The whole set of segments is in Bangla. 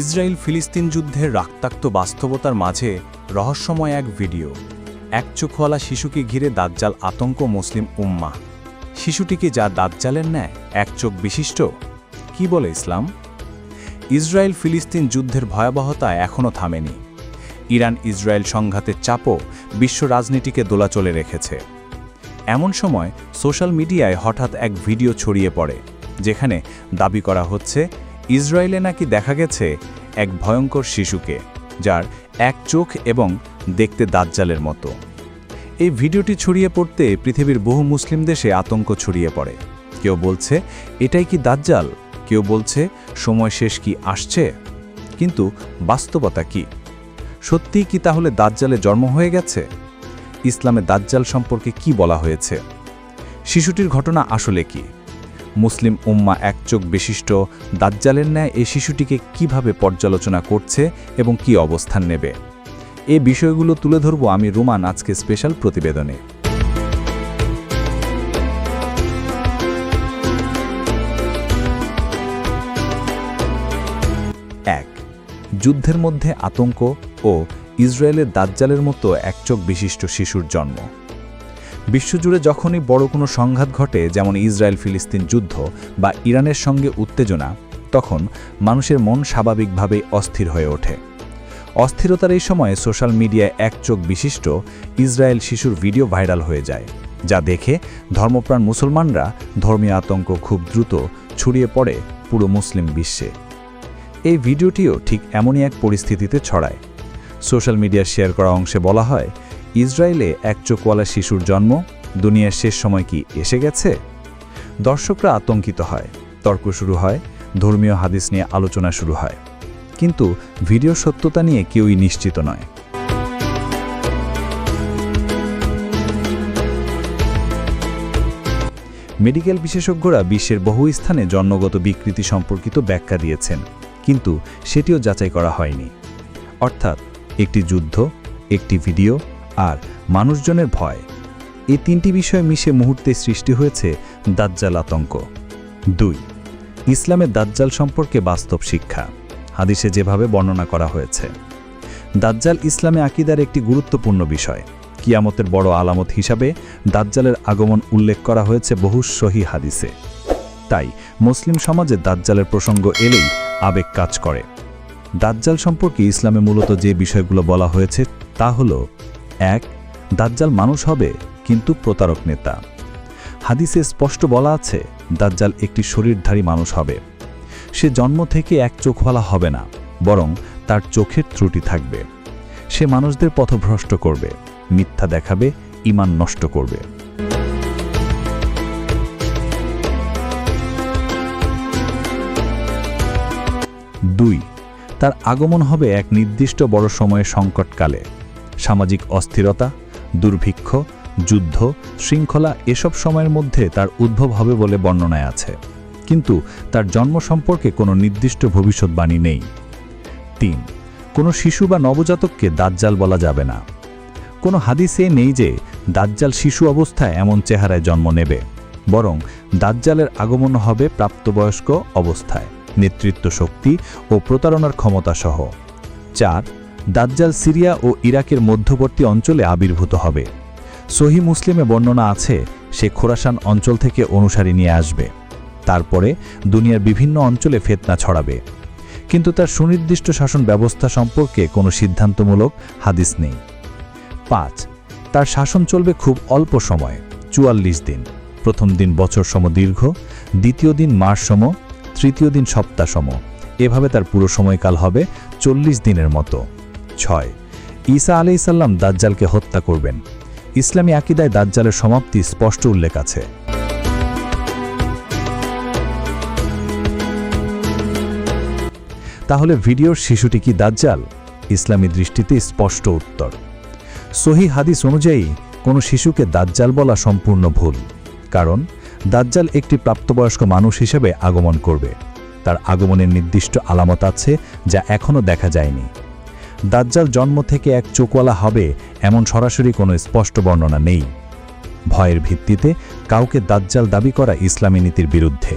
ইসরায়েল ফিলিস্তিন যুদ্ধের রাক্তাক্ত বাস্তবতার মাঝে রহস্যময় এক ভিডিও। এক চোখওয়ালা শিশুকে ঘিরে দাজ্জাল আতঙ্ক মুসলিম উম্মা শিশুটিকে যা দাজ্জালের ন্যায়, এক চোখ বিশিষ্ট? কি বলে ইসলাম? ইসরায়েল ফিলিস্তিন যুদ্ধের ভয়াবহতা এখনও থামেনি। ইরান ইসরায়েল সংঘাতের চাপও বিশ্ব রাজনীতিকে দোলাচলে রেখেছে। এমন সময় সোশ্যাল মিডিয়ায় হঠাৎ এক ভিডিও ছড়িয়ে পড়ে, যেখানে দাবি করা হচ্ছে ইসরায়েলে নাকি দেখা গেছে এক ভয়ঙ্কর শিশুকে, যার এক চোখ এবং দেখতে দাজ্জালের মতো। এই ভিডিওটি ছড়িয়ে পড়তে পৃথিবীর বহু মুসলিম দেশে আতঙ্ক ছড়িয়ে পড়ে। কেউ বলছে, এটাই কি দাজ্জাল? কেউ বলছে, সময় শেষ কি আসছে? কিন্তু বাস্তবতা কি? সত্যিই কি তাহলে দাজ্জালে জন্ম হয়ে গেছে? ইসলামে দাজ্জাল সম্পর্কে কি বলা হয়েছে? শিশুটির ঘটনা আসলে কি? মুসলিম উম্মা এক চোখ বিশিষ্ট, দাজ্জালের ন্যায় এই শিশুটিকে কীভাবে পর্যালোচনা করছে এবং কি অবস্থান নেবে? এ বিষয়গুলো তুলে ধরব আমি রুমান আজকে স্পেশাল প্রতিবেদনে। এক, যুদ্ধের মধ্যে আতঙ্ক ও ইসরায়েলের দাজ্জালের মতো একচোখ বিশিষ্ট শিশুর জন্ম। বিশ্বজুড়ে যখনই বড় কোনো সংঘাত ঘটে, যেমন ইসরায়েল ফিলিস্তিন যুদ্ধ বা ইরানের সঙ্গে উত্তেজনা, তখন মানুষের মন স্বাভাবিকভাবেই অস্থির হয়ে ওঠে। অস্থিরতার এই সময়ে সোশ্যাল মিডিয়ায় এক চোখ বিশিষ্ট ইসরায়েল শিশুর ভিডিও ভাইরাল হয়ে যায়, যা দেখে ধর্মপ্রাণ মুসলমানরা ধর্মীয় আতঙ্ক খুব দ্রুত ছড়িয়ে পড়ে পুরো মুসলিম বিশ্বে। এই ভিডিওটিও ঠিক এমনই এক পরিস্থিতিতে ছড়ায়। সোশ্যাল মিডিয়া শেয়ার করা অংশে বলা হয় ইসরায়েলে এক চোখওয়ালা শিশুর জন্ম, দুনিয়ার শেষ সময় কি এসে গেছে? দর্শকরা আতঙ্কিত হয়, তর্ক শুরু হয়, ধর্মীয় হাদিস নিয়ে আলোচনা শুরু হয়। কিন্তু ভিডিও সত্যতা নিয়ে কেউই নিশ্চিত নয়। মেডিকেল বিশেষজ্ঞরা বিশ্বের বহু স্থানে জন্মগত বিকৃতি সম্পর্কিত ব্যাখ্যা দিয়েছেন, কিন্তু সেটিও যাচাই করা হয়নি। অর্থাৎ একটি যুদ্ধ, একটি ভিডিও আর মানুষজনের ভয়। এই তিনটি বিষয় মিশে মুহূর্তে সৃষ্টি হয়েছে দাজ্জাল আতঙ্ক। দুই, ইসলামের দাজ্জাল সম্পর্কে বাস্তব শিক্ষা। হাদিসে যেভাবে বর্ণনা করা হয়েছে। দাজ্জাল ইসলামে আকিদার একটি গুরুত্বপূর্ণ বিষয়। কিয়ামতের বড় আলামত হিসাবে দাজ্জালের আগমন উল্লেখ করা হয়েছে বহু সহি হাদিসে। তাই মুসলিম সমাজে দাজ্জালের প্রসঙ্গ এলেই আবেগ কাজ করে। দাজ্জাল সম্পর্কে ইসলামে মূলত যে বিষয়গুলো বলা হয়েছে তা হল এক, দাজ্জাল মানুষ হবে, কিন্তু প্রতারক নেতা। হাদিসে স্পষ্ট বলা আছে, দাজ্জাল একটি শরীরধারী মানুষ হবে। সে জন্ম থেকে এক চোখওয়ালা হবে না, বরং তার চোখের ত্রুটি থাকবে। সে মানুষদের পথভ্রষ্ট করবে, মিথ্যা দেখাবে ইমান নষ্ট করবে। দুই, তার আগমন হবে এক নির্দিষ্ট বড় সময়ের সংকটকালে। সামাজিক অস্থিরতা, দুর্ভিক্ষ, যুদ্ধ, শৃঙ্খলা এসব সময়ের মধ্যে তার উদ্ভব হবে বলে বর্ণনায় আছে। কিন্তু তার জন্ম সম্পর্কে কোনো নির্দিষ্ট ভবিষ্যৎবাণী নেই। তিন, কোনো শিশু বা নবজাতককে দাজ্জাল বলা যাবে না। কোনো হাদিসে নেই যে দাজ্জাল শিশু অবস্থায় এমন চেহারায় জন্ম নেবে, বরং দাজ্জালের আগমন হবে প্রাপ্তবয়স্ক অবস্থায় নেতৃত্ব শক্তি ও প্রতারণার ক্ষমতা সহ চার দাজ্জাল সিরিয়া ও ইরাকের মধ্যবর্তী অঞ্চলে আবির্ভূত হবে। সহি মুসলিমে বর্ণনা আছে, সে খোরাসান অঞ্চল থেকে অনুসারী নিয়ে আসবে। তারপরে দুনিয়ার বিভিন্ন অঞ্চলে ফেতনা ছড়াবে। কিন্তু তার সুনির্দিষ্ট শাসন ব্যবস্থা সম্পর্কে কোনো সিদ্ধান্তমূলক হাদিস নেই। পাঁচ, তার শাসন চলবে খুব অল্প সময়, চুয়াল্লিশ দিন। প্রথম দিন বছর সম দীর্ঘ, দ্বিতীয় দিন মাস সম, তৃতীয় দিন সপ্তাহ সম। এভাবে তার পুরো সময়কাল হবে চল্লিশ দিনের মতো। ছয়, ঈসা আলাইসাল্লাম দাজ্জালকে হত্যা করবেন। ইসলামী আকিদায় দাজ্জালের সমাপ্তি স্পষ্ট উল্লেখ আছে। তাহলে ভিডিওর শিশুটি কি দাজ্জাল? ইসলামী দৃষ্টিতে স্পষ্ট উত্তর। সহি হাদিস অনুযায়ী, কোনো শিশুকে দাজ্জাল বলা সম্পূর্ণ ভুল, কারণ দাজ্জাল একটি প্রাপ্তবয়স্ক মানুষ হিসেবে আগমন করবে। তার আগমনের নির্দিষ্ট আলামত আছে যা এখনও দেখা যায়নি। দাজ্জাল জন্ম থেকে এক চোখওয়ালা হবে এমন সরাসরি কোনো স্পষ্ট বর্ণনা নেই। ভয়ের ভিত্তিতে কাউকে দাজ্জাল দাবি করা ইসলামী নীতির বিরুদ্ধে।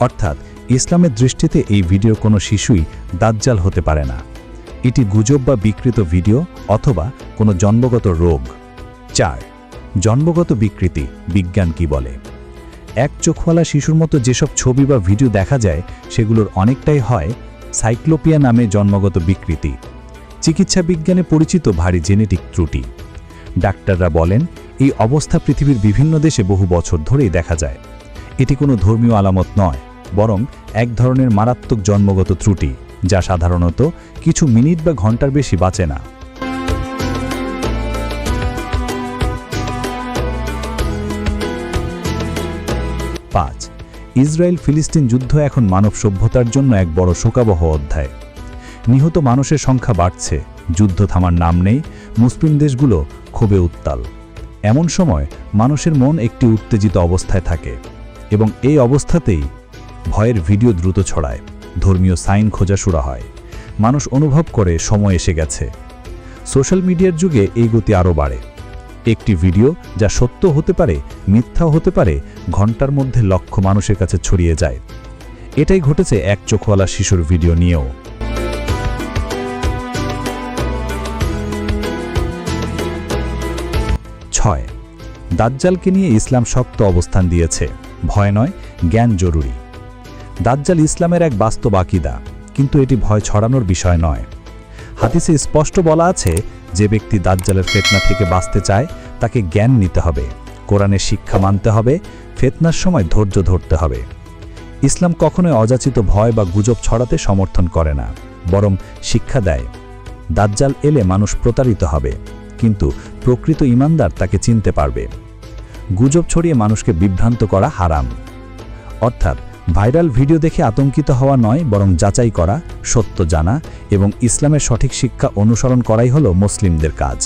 অর্থাৎ ইসলামের দৃষ্টিতে এই ভিডিও কোনো শিশুই দাজ্জাল হতে পারে না। এটি গুজব বা বিকৃত ভিডিও অথবা কোনো জন্মগত রোগ। চার, জন্মগত বিকৃতি, বিজ্ঞান কি বলে? এক চোখওয়ালা শিশুর মতো যেসব ছবি বা ভিডিও দেখা যায়, সেগুলোর অনেকটাই হয় সাইক্লোপিয়া নামে জন্মগত বিকৃতি। চিকিৎসা বিজ্ঞানে পরিচিত ভারী জেনেটিক ত্রুটি। ডাক্তাররা বলেন, এই অবস্থা পৃথিবীর বিভিন্ন দেশে বহু বছর ধরেই দেখা যায়। এটি কোনো ধর্মীয় আলামত নয়, বরং এক ধরনের মারাত্মক জন্মগত ত্রুটি, যা সাধারণত কিছু মিনিট বা ঘণ্টার বেশি বাঁচে না। পাঁচ ইসরায়েল ফিলিস্তিন যুদ্ধ এখন মানব সভ্যতার জন্য এক বড় শোকাবহ অধ্যায়। নিহত মানুষের সংখ্যা বাড়ছে। যুদ্ধ থামার নাম নেই, মুসলিম দেশগুলো ক্ষোভে উত্তাল। এমন সময় মানুষের মন একটি উত্তেজিত অবস্থায় থাকে এবং এই অবস্থাতেই ভয়ের ভিডিও দ্রুত ছড়ায়। ধর্মীয় সাইন খোঁজা শুরু হয়। মানুষ অনুভব করে সময় এসে গেছে। সোশ্যাল মিডিয়ার যুগে এই গতি আরও বাড়ে। একটি ভিডিও যা সত্য হতে পারে, মিথ্যাও হতে পারে, ঘণ্টার মধ্যে লক্ষ মানুষের কাছে ছড়িয়ে যায়। এটাই ঘটেছে এক চোখওয়ালা শিশুর ভিডিও নিয়েও। ছয় দাজ্জালকে নিয়ে ইসলাম শক্ত অবস্থান দিয়েছে। ভয় নয়, জ্ঞান জরুরি। দাজ্জাল ইসলামের এক বাস্তব আকিদা, কিন্তু এটি ভয় ছড়ানোর বিষয় নয়। হাদিসে স্পষ্ট বলা আছে, যে ব্যক্তি দাজ্জালের ফেতনা থেকে বাঁচতে চায়, তাকে জ্ঞান নিতে হবে। কোরআনের শিক্ষা মানতে হবে, ফেতনার সময় ধৈর্য ধরতে হবে। ইসলাম কখনোই অযাচিত ভয় বা গুজব ছড়াতে সমর্থন করে না, বরং শিক্ষা দেয়। দাজ্জাল এলে মানুষ প্রতারিত হবে। কিন্তু প্রকৃত ইমানদার তাকে চিনতে পারবে। গুজব ছড়িয়ে মানুষকে বিভ্রান্ত করা হারাম। অর্থাৎ ভাইরাল ভিডিও দেখে আতঙ্কিত হওয়া নয়, বরং যাচাই করা, সত্য জানা এবং ইসলামের সঠিক শিক্ষা অনুসরণ করাই হল মুসলিমদের কাজ।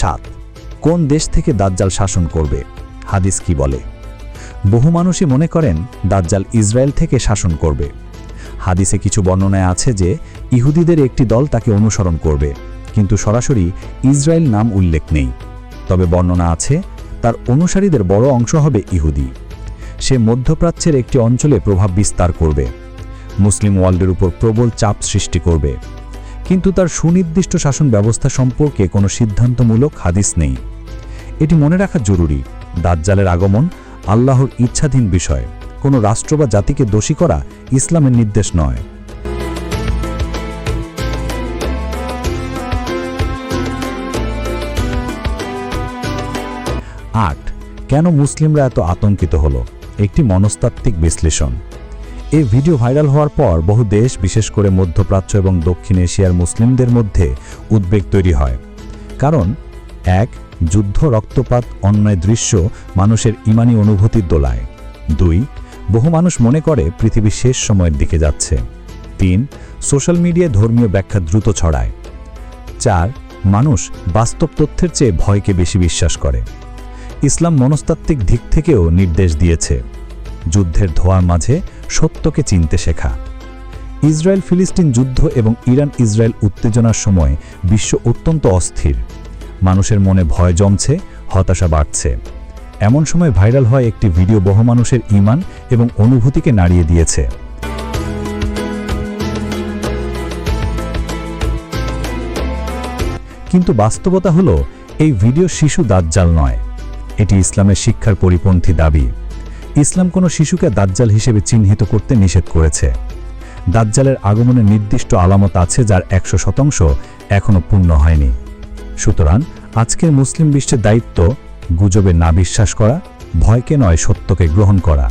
সাত, কোন দেশ থেকে দাজ্জাল শাসন করবে? হাদিস কি বলে? বহু মানুষই মনে করেন দাজ্জাল ইসরায়েল থেকে শাসন করবে। হাদিসে কিছু বর্ণনায় আছে যে, ইহুদিদের একটি দল তাকে অনুসরণ করবে, কিন্তু সরাসরি ইসরায়েল নাম উল্লেখ নেই। তবে বর্ণনা আছে, তার অনুসারীদের বড় অংশ হবে ইহুদি। সে মধ্যপ্রাচ্যের একটি অঞ্চলে প্রভাব বিস্তার করবে। মুসলিম ওয়ার্ল্ডের উপর প্রবল চাপ সৃষ্টি করবে। কিন্তু তার সুনির্দিষ্ট শাসন ব্যবস্থা সম্পর্কে কোনো সিদ্ধান্তমূলক হাদিস নেই। এটি মনে রাখা জরুরি। দাজ্জালের আগমন আল্লাহর ইচ্ছাধীন বিষয়। কোনো রাষ্ট্র বা জাতিকে দোষী করা ইসলামের নির্দেশ নয়। আট, কেন মুসলিমরা এত আতঙ্কিত হলো? একটি মনস্তাত্ত্বিক বিশ্লেষণ। এই ভিডিও ভাইরাল হওয়ার পর বহু দেশ, বিশেষ করে মধ্যপ্রাচ্য এবং দক্ষিণ এশিয়ার মুসলিমদের মধ্যে উদ্বেগ তৈরি হয়। কারণ, এক যুদ্ধ রক্তপাত অন্যায় দৃশ্য, মানুষের ইমানি অনুভূতির দোলায়। দুই, বহু মানুষ মনে করে পৃথিবী শেষ সময়ের দিকে যাচ্ছে। তিন, সোশ্যাল মিডিয়ায় ধর্মীয় ব্যাখ্যা দ্রুত ছড়ায়। চার, মানুষ বাস্তব তথ্যের চেয়ে ভয়কে বেশি বিশ্বাস করে। ইসলাম মনস্তাত্ত্বিক দিক থেকেও নির্দেশ দিয়েছে। যুদ্ধের ধোয়ার মাঝে সত্যকে চিনতে শেখা। ইসরায়েল ফিলিস্তিন যুদ্ধ এবং ইরান ইসরায়েল উত্তেজনার সময় বিশ্ব অত্যন্ত অস্থির। মানুষের মনে ভয় জমছে, হতাশা বাড়ছে। এমন সময় ভাইরাল হয় একটি ভিডিও বহু মানুষের ইমান এবং অনুভূতিকে নাড়িয়ে দিয়েছে। কিন্তু বাস্তবতা হলো, এই ভিডিও শিশু দাজ্জাল নয়। এটি ইসলামের শিক্ষার পরিপন্থী দাবি। ইসলাম কোনো শিশুকে দাজ্জাল হিসেবে চিহ্নিত করতে নিষেধ করেছে। দাজ্জালের আগমনের নির্দিষ্ট আলামত আছে, যার একশো শতাংশ এখনও পূর্ণ হয়নি। সুতরাং আজকের মুসলিম বিশ্বের দায়িত্ব গুজবে না বিশ্বাস করা, ভয়কে নয় সত্যকে গ্রহণ করা।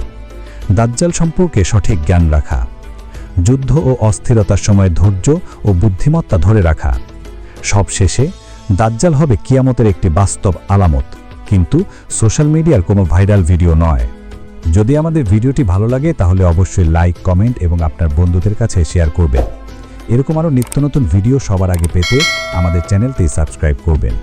দাজ্জাল সম্পর্কে সঠিক জ্ঞান রাখা। যুদ্ধ ও অস্থিরতার সময় ধৈর্য ও বুদ্ধিমত্তা ধরে রাখা। সবশেষে দাজ্জাল হবে কিয়ামতের একটি বাস্তব আলামত, কিন্তু সোশ্যাল মিডিয়ার কোনো ভাইরাল ভিডিও নয়। যদি আমাদের ভিডিওটি ভালো লাগে তাহলে অবশ্যই লাইক, কমেন্ট এবং আপনার বন্ধুদের কাছে শেয়ার করবেন। এরকম আরও নিত্য নতুন ভিডিও সবার আগে পেতে আমাদের চ্যানেলটি সাবস্ক্রাইব করবেন।